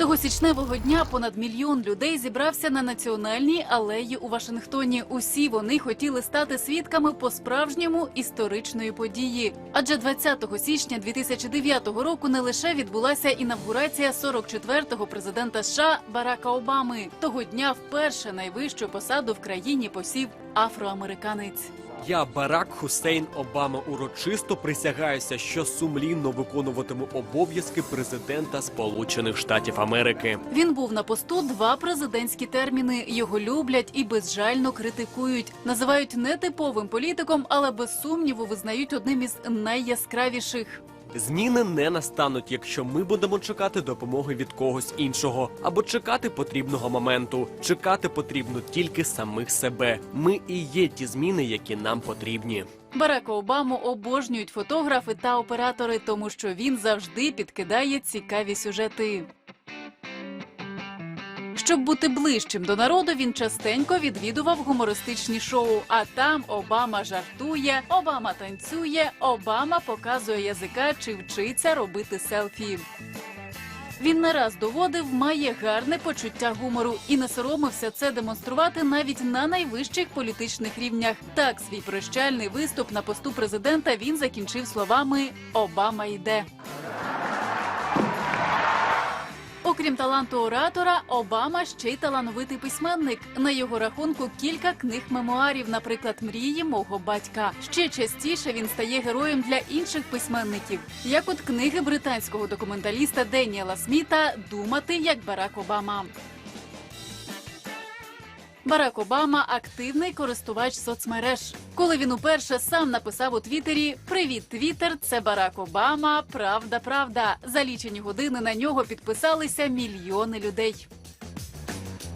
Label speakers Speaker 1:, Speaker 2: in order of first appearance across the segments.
Speaker 1: Того січневого дня понад мільйон людей зібрався на національній алеї у Вашингтоні. Усі вони хотіли стати свідками по-справжньому історичної події. Адже 20 січня 2009 року не лише відбулася інавгурація 44-го президента США Барака Обами. Того дня вперше найвищу посаду в країні посів афроамериканець.
Speaker 2: Я Барак Хусейн Обама урочисто присягаюся, що сумлінно виконуватиму обов'язки президента Сполучених Штатів Америки.
Speaker 1: Він був на посту два президентські терміни. Його люблять і безжально критикують. Називають нетиповим політиком, але без сумніву визнають одним із найяскравіших.
Speaker 2: Зміни не настануть, якщо ми будемо чекати допомоги від когось іншого, або чекати потрібного моменту. Чекати потрібно тільки самих себе. Ми і є ті зміни, які нам потрібні.
Speaker 1: Барака Обаму обожнюють фотографи та оператори, тому що він завжди підкидає цікаві сюжети. Щоб бути ближчим до народу, він частенько відвідував гумористичні шоу. А там Обама жартує, Обама танцює, Обама показує язика чи вчиться робити селфі. Він не раз доводив, має гарне почуття гумору і не соромився це демонструвати навіть на найвищих політичних рівнях. Так, свій прощальний виступ на посту президента він закінчив словами Обама йде. Окрім таланту оратора, Обама ще й талановитий письменник. На його рахунку кілька книг мемуарів, наприклад, мрії мого батька. Ще частіше він стає героєм для інших письменників, як от книги британського документаліста Деніела Сміта Думати як Барак Обама. Барак Обама активний користувач соцмереж. Коли він уперше сам написав у Твіттері Привіт, Твіттер, це Барак Обама. Правда, правда. За лічені години на нього підписалися мільйони людей.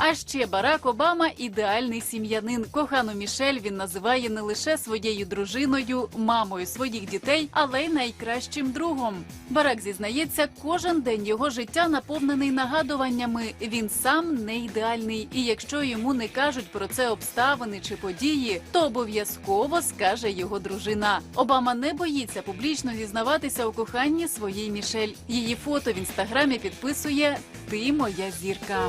Speaker 1: А ще Барак Обама ідеальний сім'янин. Кохану Мішель він називає не лише своєю дружиною, мамою своїх дітей, але й найкращим другом. Барак зізнається, кожен день його життя наповнений нагадуваннями. Він сам не ідеальний, і якщо йому не кажуть про це обставини чи події, то обов'язково скаже його дружина. Обама не боїться публічно зізнаватися у коханні своїй Мішель. Її фото в інстаграмі підписує Ти моя зірка.